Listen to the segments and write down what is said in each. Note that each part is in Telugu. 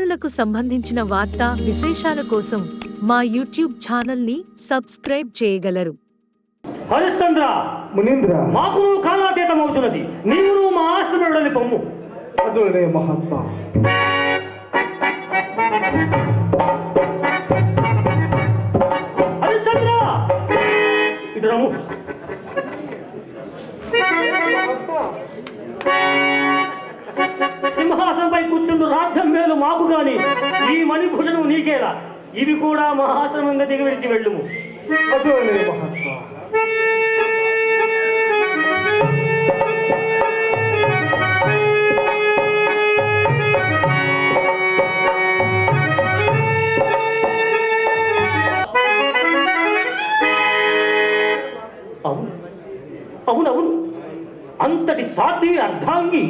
చిన్నారులకు సంబంధించిన వార్తా విశేషాల కోసం మా యూట్యూబ్ ఛానల్ని సబ్స్క్రైబ్ చేయగలరు. హరిశ్చంద్ర! మునీంద్ర! మాకు నువ్వు కాలాతీతం అవుతున్నది. నీవు నువ్వు మా పొమ్ము. అదుడే మహాత్మా! హరిశ్చంద్ర! ఇటు రమ్ము. సింహాసనంపై కూర్చుండు రాజ్యం మేలు మాకు గాని. ఈ మణిభుజనం నీకేలా? ఇవి కూడా మహాశ్రమంగా దిగి విడిచి వెళ్ళుము మహాత్మా. అవును. అవునవును. అంతటి సాధ్వి అర్ధాంగి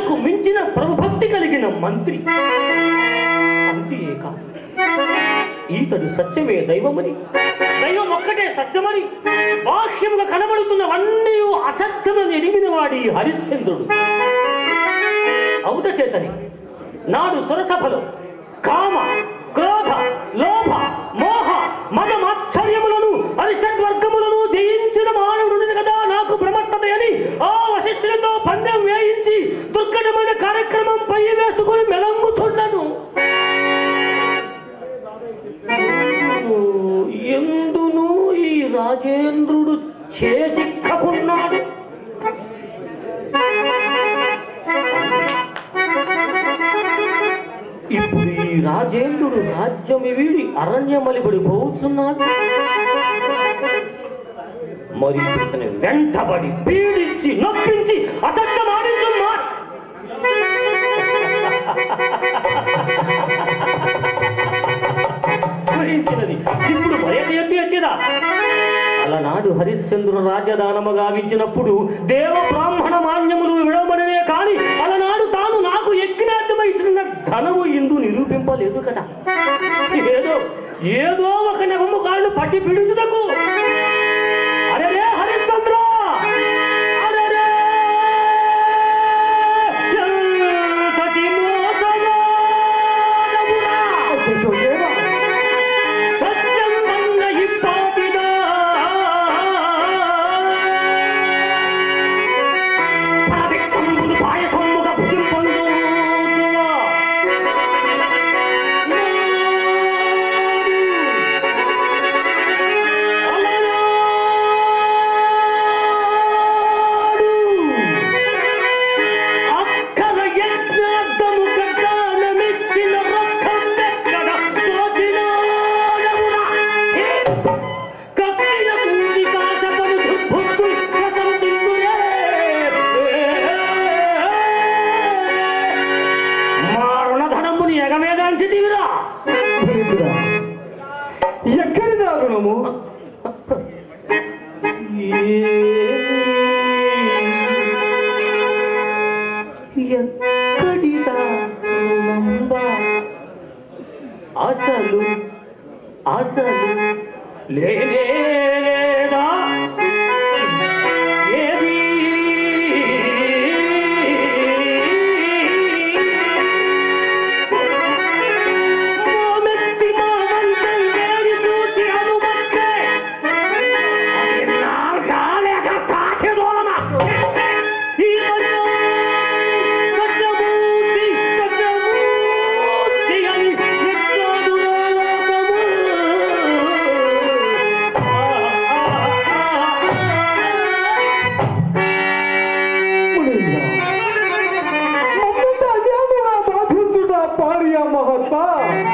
అంతకు మించిన ప్రభుభక్తి కలిగిన మంత్రి. అంతేకా ఈతడు సత్యమే దైవమని దైవం ఒక్కటే సత్యమని బాహ్యముగా కనబడుతున్నవన్నీ అసత్యమని ఎరిగిన వాడి హరిశ్చంద్రుడు. అవుత చేతని నాడు సురసభలో కామ క్రోధ లోభ మోహ మన మాత్సర్యములను అరిషడ్వర్గములను జయించిన మానవుడు కదా నాకు ప్రమత్తత అని ఆ వశిష్ఠులతో పందెం వేయించి దుర్ఘటమైన కార్యక్రమం పై వేసుకుని మెలంగుచుండను ఎందును ఈ రాజేంద్రుడు చేజిక్కకున్నాడు? ఇప్పుడు ఈ రాజేంద్రుడు రాజ్యం వీడి అరణ్యమలిబడి పోతున్నాడు మరి ఇతని వెంటబడి పీడించి నొప్పించి అసత్యమాడించు మా స్మరించినది. ఇప్పుడు మర్యాద ఎత్తి ఎత్తిదా అలనాడు హరిశ్చంద్రుడు రాజధానము గావించినప్పుడు దేవ బ్రాహ్మణ మాన్యములు విడవబడినే కాని అలనాడు తాను నాకు యజ్ఞార్థమైసిన ధనము ఇందు నిరూపింపలేదు కదా. ఏదో ఏదో ఒక నెపము కాళ్ళు పట్టి పీడించుటకు. Arrotar!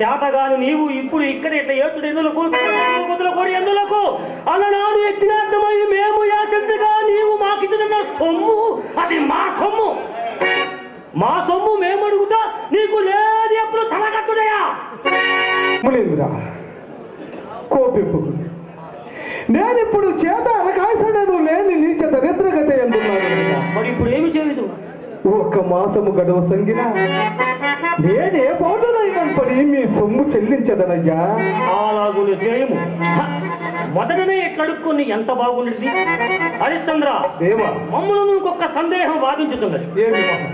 చేతగాని నీవు ఇప్పుడు ఇక్కడ ఇట్లా ఏచుడు ఎందులకు? కోడి ఎందులకు? అలనాడు యజ్ఞార్థమై మేము యాచించగా నీవు మాకిచ్చిన సొమ్ము అది మా సొమ్ము. మా సొమ్ము మేము అడుగుతా నీకు లేదు ఎప్పుడు తలకట్టుడయా? కోపింపుకు నేను ఇప్పుడు చేత అనకాశనను లేని నీచ దరిద్రగత ఎందున్నాను కదా. మరి ఇప్పుడు ఏమి చేయదు? ఒక్క మాసము గడువు సంగిన నేనే పోటునైనా పడి మీ సొమ్ము చెల్లించదనయ్యా. అలాగులు జయము! మొదటనే కడుక్కొని ఎంత బాగుండేది? హరిశ్చంద్ర దేవా. మమ్మలను ఇంకొక సందేహం వాదించుతున్నది?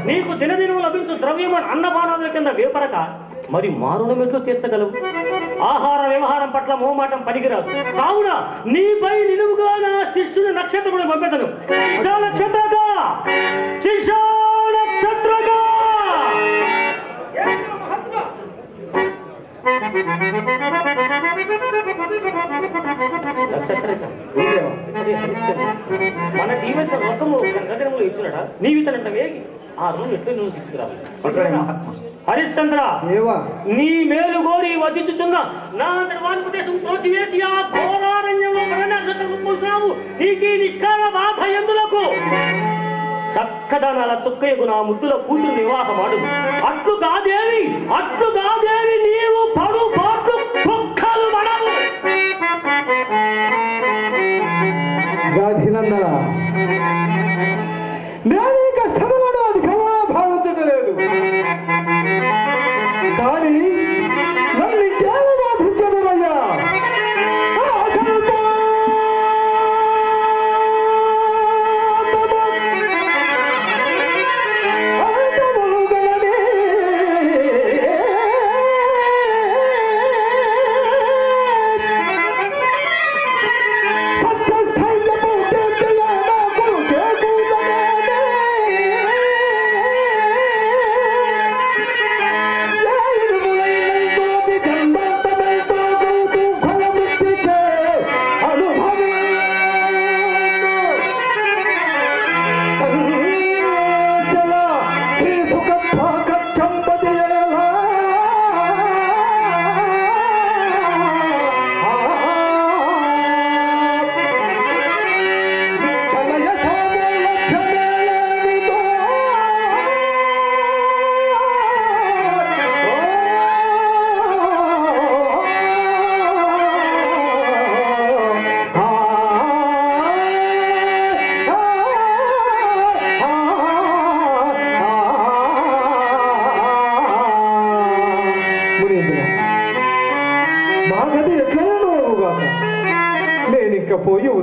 నీకు దినదినం లభించు ద్రవ్యము అన్నపానాల కింద వేపరక మరి మారుణం ఎట్లు తీర్చగలవు? ఆహార వ్యవహారం పట్ల మోమాటం పనికిరాదు. కావున నీపై నిలువుగా నా శిష్యుని నక్షత్రుడు పంపెదను. నక్షత్రగా శిక్షా! మన రథము గగనములు ఇచ్చునట. నీవితనంట వేగి ఆ రోజు ఎట్లా నువ్వు తీసుకురావాలి హరిశ్చంద్ర దేవా నీ మేలు గోరి వచించుచున్న నా అంతటి వాని ఉద్దేశం త్రోసివేసి ఆ ఘోరారణ్యంలో ప్రణాక్షత్రము పూసినావు. నీకీ నిష్కార బాధ ఎందులకు? చక్కదనాల చుక్కయ్యకు నా ముద్దుల కూతురు వివాహమాడు అట్లు కాదేవి అట్లు కాదేవి నీవు పడు పాటు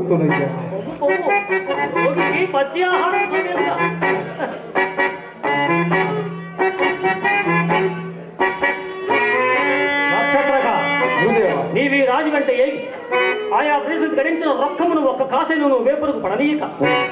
ఇంకా పోయి ఒక్క కాసేను వేపులకు పడనీయక.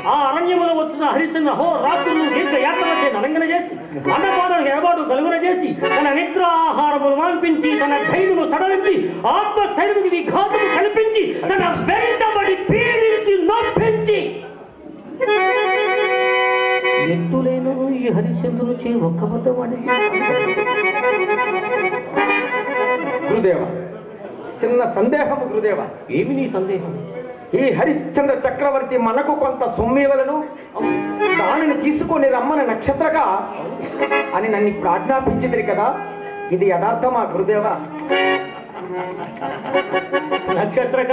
ఆ అరణ్యములో వచ్చిన హరిశ్చంద్ర హో రాత్రులు దీర్ఘ యాత్ర చే నలంగన చేసి అన్నపానం ఎడబాటు కలుగున చేసి తన నిద్ర ఆహారములు మాన్పించి తన ధైర్యము తడలించి ఆత్మస్థైర్యముకి విఘాతము కల్పించి తన వెంటబడి పీడించి నొప్పించి. ఎత్తులేను ఈ హరిశ్చంద్రుడు చే ఒక్క వద్ద వాడికి గురుదేవ చిన్న సందేహము గురుదేవ. ఏమి నీ సందేహం? ఈ హరిశ్చంద్ర చక్రవర్తి మనకు కొంత సొమ్మివలను దానిని తీసుకొని రమ్మని నక్షత్రగా అని నన్ను ఇప్పుడు ఆజ్ఞాపించింది కదా. ఇది యథార్థమా గురుదేవ? నక్షత్రక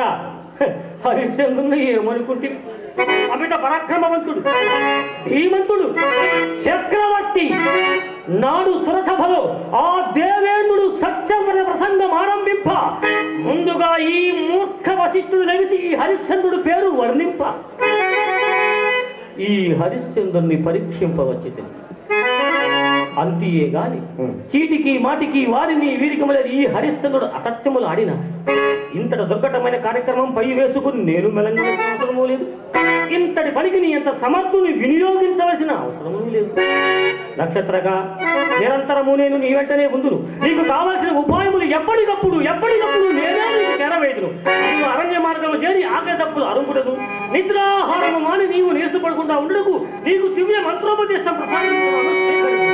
హరిశ్చంద్రుని ఏమనుకుంటే అమిత పరాక్రమవంతుడు ధీమంతుడు చక్రవర్తి. నాడు సురసభలో ఆ దేవేంద్రుడు సత్యం ప్రసంగం ఆరంభింప. ముందుగా ఈ మూర్ఖ వశిష్ఠుడు లెగిసి ఈ హరిశ్చంద్రుడు పేరు వర్ణింప. ఈ హరిశ్చంద్రుని పరీక్షింపవచ్చి అంతియే గాని చీటికి మాటికి వారిని వీరికి మొదలు ఈ హరిశ్చంద్రుడు అసత్యములు ఆడిన ఇంతటి దుర్ఘటమైన కార్యక్రమం పై వేసుకుని నేను మెలంగవలసిన అవసరమూ లేదు. ఇంతటి పనికి నీ ఎంత సమర్థుని వినియోగించవలసిన అవసరమూ లేదు. నక్షత్రగా నిరంతరము నేను నీ వెంటనే ఉందును. నీకు కావలసిన ఉపాయములు ఎప్పటికప్పుడు ఎప్పటికప్పుడు నేనే నీకు చేరవేదును. నీవు అరణ్య మార్గంలో చేరి ఆకలి తప్పులు అరుముడను నిద్రాహారము మాని నీవు నీరసపడకుండా ఉండకు నీకు దివ్య మంత్రోపదేశం ప్రసాదించు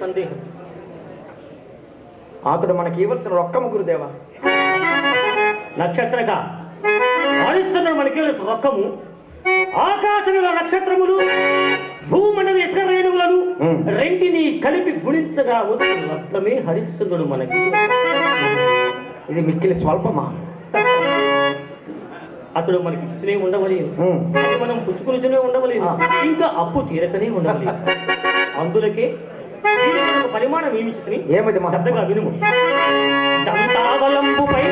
సందేహం. అతడు మనకి ఇవ్వాల్సిన రొక్కము గురుదేవ? నక్షత్రక. హరిశ్చంద్రుడు మనకి రొక్కము ఆకాశముల నక్షత్రములు భూమండల ఇసుక రేణువులను. రెంటిని కలిపి గుణించగా వచ్చిన హరిశ్చంద్రుడు మనకి ఇది మిక్కిలి స్వల్పమా? అతడు మనకి ఇస్తూనే ఉండవలేదు. అది మనం పుచ్చుకునితూనే ఉండవలేదు. ఇంకా అప్పు తీరకనే ఉండవలేదు. అందులకే పరిమాణం ఏమి చిత్రి ఏమిటి? శ్రద్ధగా వినుము దంతావలంబుపై.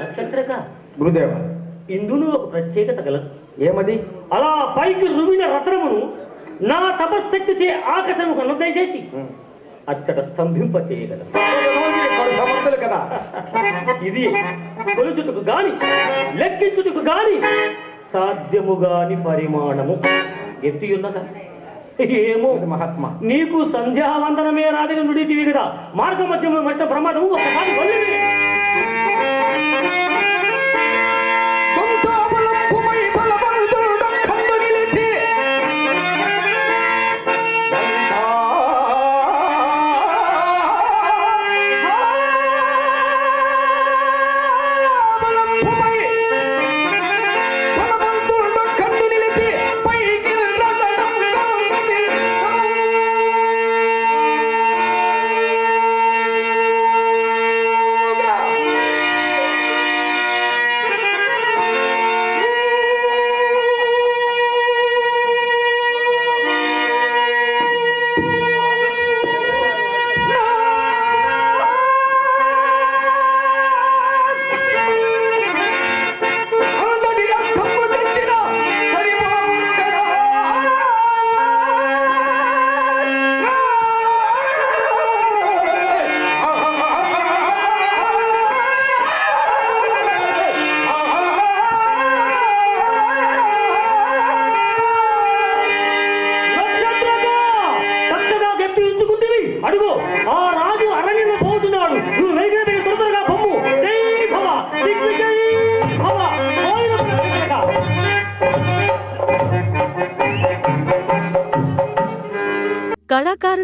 నక్షత్రక గురుదేవ ఇందులో ఒక ప్రత్యేకత గలదు ఏమది అలా పైకి రువిన రత్నమును నా తపశ్శక్తి చే అన్నదయచేసి ఉమ్. అచ్చట స్తంభింప చేయగలదు కడు సమర్థులు కదా? ఇది కొలుచుటకు గాని లెక్కించుటకు గాని సాధ్యము గాని పరిమాణము. ఎత్తి ఉన్నదా? ఏమో. మహాత్మా. నీకు సంధ్యావందనమే రాదని నుడితివి కదా మార్గ మధ్యంలో మధ్య ప్రమాదము ఒకసారి